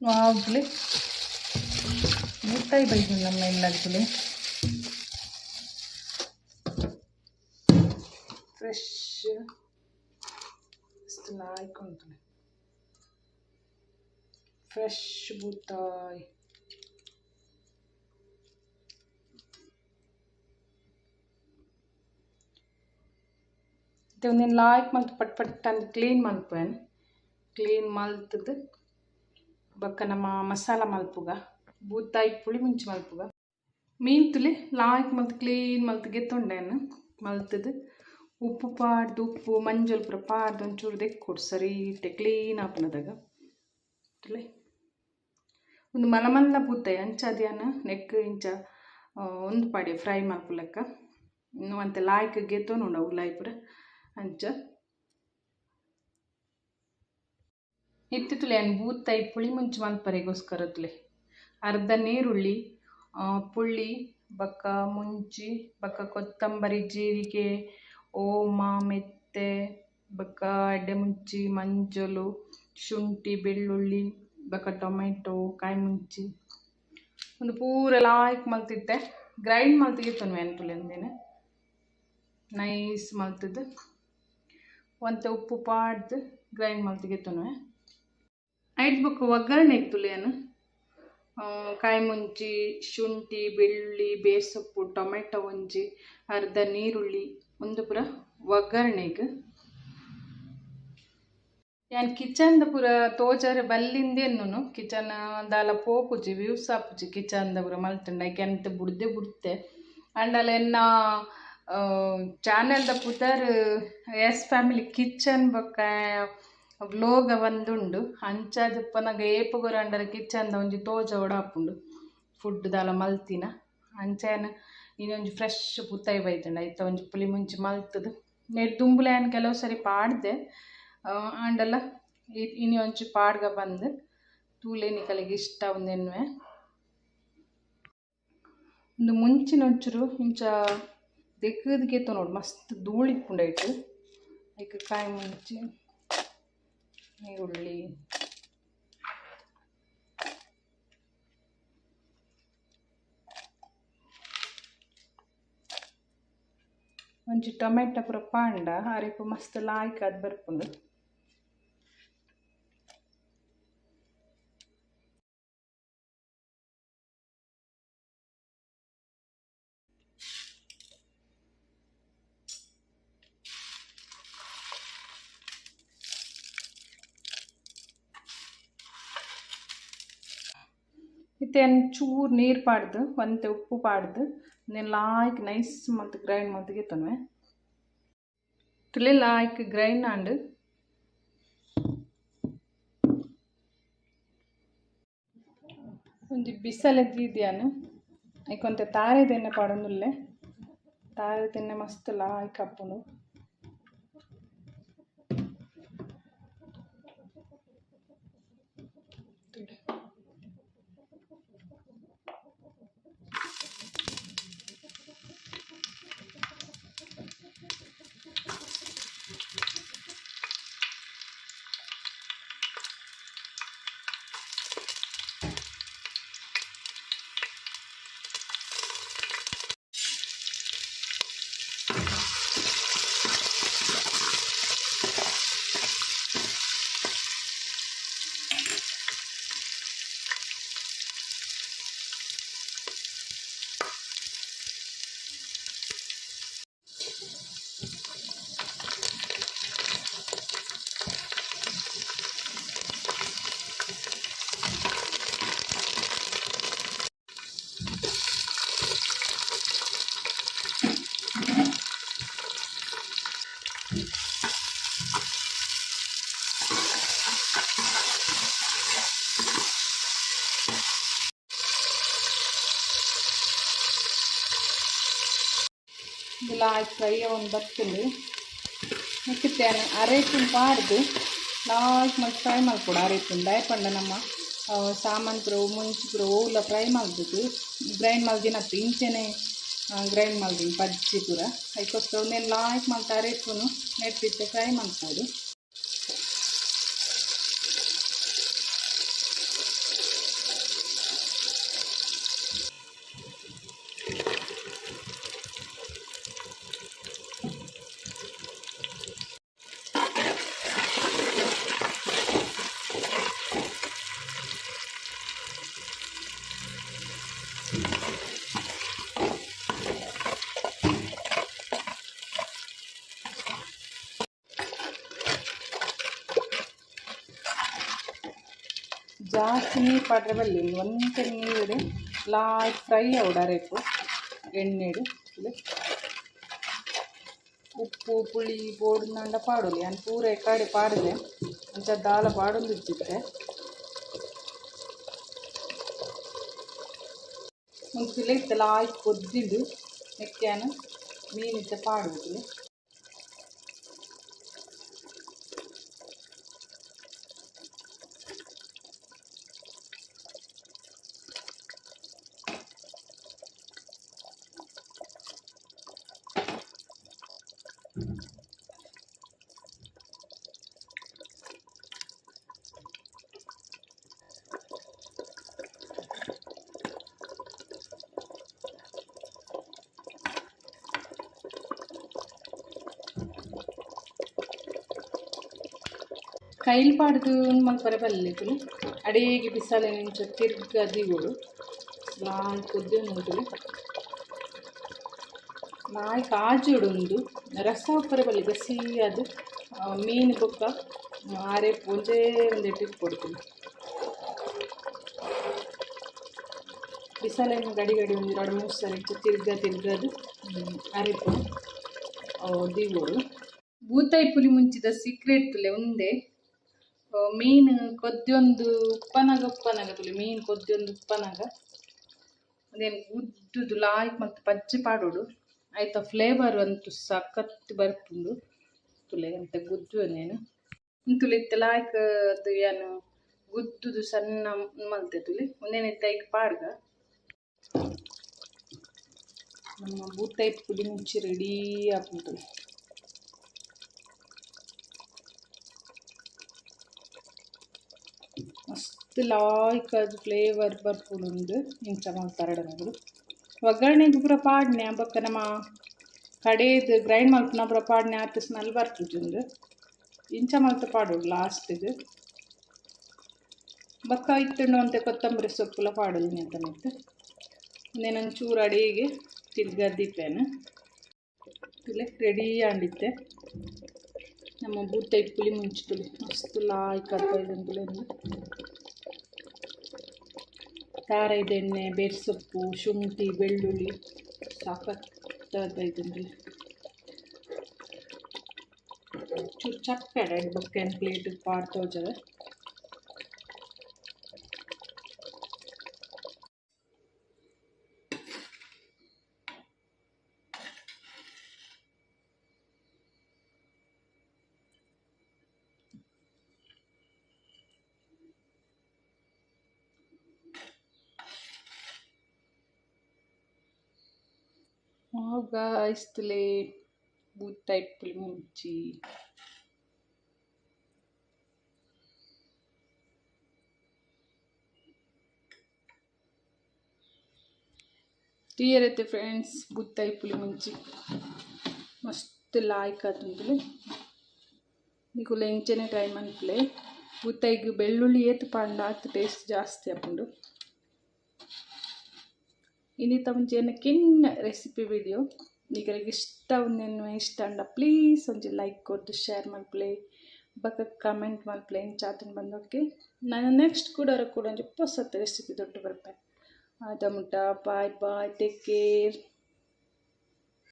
ಆಗುಲೆ ಮುಟ್ಟಾಯಿ ಬೈದು ನಮ್ಮ ಎಲ್ಲಾಗುಲೆ ಫ್ರೆಶ್ ಅಷ್ಟು ನಾಯ್ಕೊಂಡು ಫ್ರೆಶ್ ಬೂತಾಯಿ ಮತ್ತೆ ಒಂದೇನು ಲಾಯ್ಕ್ ಮಲ್ತು ಪಟ್ ಪಟ್ ಅಂತ ಕ್ಲೀನ್ ಮಲ್ಪೇನು ಕ್ಲೀನ್ ಮಲ್ತದ್ದು ಬೊಕ್ಕ ನಮ್ಮ ಮಸಾಲ ಮಲ್ಪುಗ, ಬೂತಾಯಿ ಪುಳಿ ಮುಂಚೆ ಮಲ್ಪುಗ. ಮೀನ್ ತುಲಿ ಲಾಯ್ಕ್ ಮಲ್ತ್, ಕ್ಲೀನ್ ಮಲ್ತ್ ಗೆತ್ತೊಂಡೇನು, ಮಲ್ತದ. ಉಪ್ಪು ಪಾಡ್ದು ಉಪ್ಪು, ಮಂಜಲ್ ಪುರ ಪಾಡ್ದು ಒಂಚೂರು ದೆಕ್ಕೊಡು ಸರಿ ಇಟ್ಟೆ, ಕ್ಲೀನ್ ಆಪನದಾಗ. ತುಲೆ. ಒಂದು ಮಲಮಲ್ಲ ಬೂತಾಯಿ ಅಂಚಾದ್ಯಾನ ನೆಕ್ ಇಂಚ ಒಂದು ಪಾಡಿ ಫ್ರೈ ಮಲ್ಪುಲಕ್ಕ. ಇನ್ನು ಅಂತೆ ಲಾಯ್ಕ್ ಅವು ಲಾಯ್ ಪುರ, ಅಂಚ. ಇತ್ತು ತುಲೆ ಅನ್ ಬೂತಾಯಿ ಪುಳಿ ಮುಂಚಿ ಮಲ್ಪರೆಗೋಸ್ಕರ ತುಲೆ. ಅರ್ಧ ನೀರುಳ್ಳಿ ಪುಳ್ಳಿ, ಬಕ್ಕ ಮುಂಚಿ, ಬಕ್ಕ ಕೊತ್ತಂಬರಿ ಜೀರಿಗೆ, ಓಮ, ಮೆತ್ತೆ, ಬಕ್ಕ ಎಡ್ಡೆ ಮುಂಚಿ, ಮಂಜಲು, ಶುಂಠಿ, ಬೆಳ್ಳುಳ್ಳಿ, ಬಕ್ಕ ಟೊಮೆಟೊ, ಕಾಯಿ ಮುಂಚಿ. ಒಂದು ಪೂರ ಲಾಯ್ಕ್ ಮಲ್ತಿತ್ತೆ. ಗ್ರೈಂಡ್ ಮಲ್ತಿಗಿತ್ತು ನೆನಪುಲೆ ಅಂದೇನೆ ನೈಸ್ ಮಲ್ತದ್ದು ಒಂತೆ ಉಪ್ಪು ಪಾಡ್ದು ಗ್ರೈಂಡ್ ಮಲ್ತಿಗಿತ್ತು ಐಟ್ ಬುಕ್ ಒಗ್ಗರಣೆ ಇತ್ತುಲೇನು ಕಾಯಿ ಮುಂಚಿ ಶುಂಠಿ, ಬೆಳ್ಳುಳ್ಳಿ, ಬೇಸೊಪ್ಪು, ಟೊಮೆಟೊ ಒಂಜಿ, ಅರ್ಧ ನೀರುಳ್ಳಿ, ಒಂದು ಪುರ ಒಗ್ಗರಣೆಗೆ ಯಾನ್ ಕಿಚನ್ದ ಪುರ ತೋಜರೆ ಬಲ್ಲಿಂದೇನು ಕಿಚನ್ ದಾಲ ಪೋಪುಜಿ ವ್ಯೂಸ್ ಆಪುಜಿ ಕಿಚನ್ದ ಪುರ ಮಲ್ತಂಡ. ಕೆಂತ ಬುಡ್ದೆ ಬುಡ್ತೆ. ಅಂಡಲ್ಲ ಎನ್ನ ದ ಪುದರ್, ಎಸ್ ಫ್ಯಾಮಿಲಿ ಕಿಚನ್ ಬೊಕ್ಕ ವ್ಲೋಗ ಒಂದುಂಡು ಅಂಚಾದ್ ಪನಗ ಏಪುಗೊರ ಅಂಡರ ಕಿಚನ್ದ ಒಂಜಿ ತೋಜ ಆಪುಂಡು ಫುಡ್ ದಾಲ ಮಲ್ತಿನ. ಅಂಚೆನ ಇನ್ನೊಂಜಿ ಫ್ರೆಶ್ ಪುತ್ತಾಯಿ ಬೈತಂಡ. ಐತ ಒಂಜಿ ಪುಲಿ ಮುಂಚಿ ಮಲ್ತದು. ನೆಡ್ ದುಂಬುಲೆನ್ ಕೆಲವು ಸರಿ ಪಾಡ್ದೆ ಆಂಡಲ ಇನಿ ಒಂಚಿ ಪಾಡ್ಗ ಬಂದು ತೂಲೆ ನಿಕಲಿಗೆ ಇಷ್ಟ ಒಂದೆನ್ವೆ ಒಂದು ಮುಂಚಿನ ಒಂಚೂರು ಇಂಚ ದೆಕ್ಕದಕ್ಕೆ ನೋಡು ಮಸ್ತ್ ಧೂಳಿಪ್ಪುಂಡು ಐಟ್ ಐಕ ಕಾಯಿ ಮುಂಚಿ. ಈರುಳ್ಳಿ ಒಂಚಿ ಟೊಮೆಟೊ ಪೂರ ಪಾಂಡ ಅರೆಪು ಮಸ್ತ್ ಲಾಯ್ಕ್ ಅದು ಬರ್ಪುಂಡು. ಮತ್ತೆ ಚೂರು ನೀರು ಪಾಡ್ದು, ಒಂದು ಉಪ್ಪು ಪಾಡ್ದು నేను ಲಾಯ್ಕ್ ನೈಸ್ ಮತ್ತು ಗ್ರೈಂಡ್ ಮತ್ತಿಗೆ ತನ್ವೆ ತುಲೆ ಲಾಯ್ಕ್ ಗ್ರೈಂಡ್ ಆಂಡ್ ಒಂಜಿ ಬಿಸಲೆದ್ದಿದ್ಯಾನು ಐಕೊಂತೆ ತಾರೆ ತೆನ್ನೆ ಪಾಡೊಂದುಲ್ಲೆ ತಾರೆ ತೆನ್ನೆ ಮಸ್ತ್ ಲಾಯ್ಕ್ ಅಪ್ಪುಂಡು ಲಾಯ್ಕ್ ಫ್ರೈ ಒಂದು ಬರ್ತುಂಡು ಮುಟ್ಟಿತ್ತೇನೆ ಅರೇಪುನ್ ಪಾಡ್ದು ಲಾಯ್ಕ್ ಮತ್ತೆ ಫ್ರೈ ಮಾಡ್ಕೊಡು ಅರೇಪುನ್ ದಯಪಂಡ ನಮ್ಮ ಆ, ಸಾಮಾನ್ ಪುರ ಮುಂಚಿ ಪುರ ಓಲ ಫ್ರೈ ಮಾಡ್ಬೇಕು ಗ್ರೈಂಡ್ ಮಲ್ದಿನತ್ತು ಇಂಚೆನೆ ಗ್ರೈಂಡ್ ಮಲ್ದಿನಿ ಪಜ್ಜಿ ಪುರ ಅದಕ್ಕೋಸ್ಕರ ಒಂದೇನು ಲಾಯ್ಕ್ ಮಾಡ್ತಾ ಅರೇಪುನು ನೆಟ್ಟಿತ್ತೆ ಫ್ರೈ ಮಾಡ್ಬೋದು ಪಾಡ್ರೆ ಬಲ್ಲಿ ಒಂತೆ ನೀರು ಲಾಸ್ಟ್ ಫ್ರೈ ಎಣ್ಣೆ ಎಣ್ಣೆಡು ಉಪ್ಪು, ಪುಳಿ ಬೋಡಿನಂಡ ಪಾಡೋಲಿ. ನಾನು ಪೂರ ಕಡೆ ಪಾಡಿದೆ. ಅಂಚ ದಾಲ ಪಾಡೊಂದು ಇಚ್ಚಿದ್ರೆ ಒಂದು ಕಿಲೋ ಇತ್ತಲ್ಲ ಆಯ್ತು ಕೊದ್ದಿದ್ದು ನೆಕ್ಕ್ಯಾನ ಮೀನಿದ್ದ ಪಾಡುವುದು ಕೈಲಿ ಪಾಡ್ದು ಮಲ್ಪರೆ ಬಲ್ಲಿತು ಅಡಿಗೆ ಬಿಸಾಲೆ ನಿಂಚ ತಿರ್ಗ ನಾನು ನಾನ್ ಕುದ್ದು ಉಂಟು ನಾಯಿ ಕಾಜುಡುಂದು. ರಸ ಉಪ್ಪರೆ ಬಲ್ಲಿ ಗಸಿ ಅದು ಮೀನು ಬೊಕ್ಕ ಆರೆ ಒಂದೇ ಒಂದೆಟ್ಟು ಕೊಡ್ತೀನಿ. ಬಿಸಾಲೆ ಗಡಿ ಗಡಿ ಒಂದು ಎರಡು ಮೂರು ಸಲ ಇಟ್ಟು ತಿರ್ಗ ತಿರ್ಗದು ಅರೆಪು ದಿಗೋಡು ಬೂತಾಯಿ ಪುಲಿ ಮುಂಚಿದ ಸೀಕ್ರೆಟ್ ಲೆ ಒಂದೇ. ಮೀನು ಕೊದ್ದೊಂದು ಉಪ್ಪನಾಗ ಉಪ್ಪನಾಗ ತುಲಿ, ಮೀನ್ ಕೊದ್ದೊಂದು ಉಪ್ಪನಾಗ. ಅದೇನು ಉದ್ದುದು ಲಾಯ್ಕ್ ಮತ್ತು ಪಜ್ಜಿ ಪಾಡೋಡು. ಆಯ್ತಾ ಫ್ಲೇವರ್ ಅಂತೂ ಸಖತ್ ಬರ್ಪುಂಡು. ತುಲೆ ಅಂತ ಗುದ್ದು ತುಲೆ ಇತ್ತ ಲಾಯ್ಕ್ ಅದು ಏನು ಗುದ್ದುದು ಸಣ್ಣ ಮಲ್ತೆ ತುಲಿ. ಒಂದೇನೆ ತೈಕ್ ಪಾಡ್ಗ. ನಮ್ಮ ಬೂತಾಯಿ ಪುಡಿ ಮುಂಚಿ ರೆಡಿ ಆಗುಂಟು ಮಸ್ತ್ ಲಾಯ್ಕ್ ಅದು ಫ್ಲೇವರ್ ಬರ್ಪುಡುಂಡು ಇಂಚ ಮಲ್ತಾರಡ ನಗರು ಒಗ್ಗರಣೆಗೆ ಪೂರ ಪಾಡ್ನೆ ಬೊಕ್ಕ ನಮ್ಮ ಕಡೆದು ಗ್ರೈಂಡ್ ಮಲ್ಪನ ಪೂರ ಪಾಡ್ನೆ ಆತ ಸ್ಮೆಲ್ ಬರ್ಪುಜುಂಡು ಇಂಚ ಮಲ್ತ ಪಾಡೋಡು ಲಾಸ್ಟಿಗೆ ಬೊಕ್ಕ ಇತ್ತುಂಡು ಅಂತ ಕೊತ್ತಂಬರಿ ಸೊಪ್ಪುಲ ಪಾಡೋದು ಅಂತ ಮತ್ತೆ. ಇನ್ನೇನೊಂದು ಚೂರು ಅಡಿಗೆ ತಿರ್ಗದ್ದಿಪ್ಪೇನು ರೆಡಿ ಆಂಡಿತ್ತೆ ನಮ್ಮ ಬೂತಾಯಿ ಪುಲಿ ಮುಂಚಿತುಲಿ. ಮಸ್ತ್ ಲಾಯ್ಕ್ ಆಗ್ತಾಯಿದೆ ಖಾರದ ಎಣ್ಣೆ ಬೇರ್ಸೊಪ್ಪು ಶುಂಠಿ ಬೆಳ್ಳುಳ್ಳಿ ಸಾಕಾಗ್ತದೈತಂದ್ರೆ ಚೂರು ಚಪ್ಪೆಡ ಬೊಕ್ಕೇನು plate ಪಾಡ್ತೋಜದ Oh guys, today wood type primumchi. Tea ಇರುತ್ತೆ ಫ್ರೆಂಡ್ಸ್ ಬುತ್ತಾಯಿ ಪುಳಿ ಮುಂಚಿ ಮಸ್ತ್ ಲಾಯ್ಕ್ ಆತಂದ್ಲೆ ನೀವು ಲೆಂಚನೆ ಟೈಮ್ ಅನ್ಪಲೆ ಬುತ್ತಾಯಿಗೆ ಬೆಳ್ಳುಳ್ಳಿ ಏತು ಪಂಡ ಆತ ಟೇಸ್ಟ್ ಜಾಸ್ತಿ ಹಾಕೊಂಡು ಇನ್ನಿತ ಮುಂಚೆನ ಕಿನ್ನ ರೆಸಿಪಿ ವಿಡಿಯೋ ಈಗರಿಗೆ ಇಷ್ಟ ಒಂದೇನು ಇಷ್ಟ ಅಂಡ ಪ್ಲೀಸ್ ಒಂಜಿ ಲೈಕ್ ಕೊಟ್ಟು ಶೇರ್ ಮಾಡ್ಪ್ಲೇ ಬಕ್ಕ ಕಮೆಂಟ್ ಮಲ್ಪ್ಲೆ ಚಾತನ್ ಬಂದೋಕೆ ನಾನು ನೆಕ್ಸ್ಟ್ ಕೂಡ ಕೂಡ ಒಂಜಿ ಹೊಸತ್ತು ರೆಸಿಪಿ ದೊಡ್ಡ ಬರ್ಪೆ ಆದ ಮುಟ್ಟ ಬಾಯ್ ಬಾಯ್ ಟೇಕ್ ಕೇರ್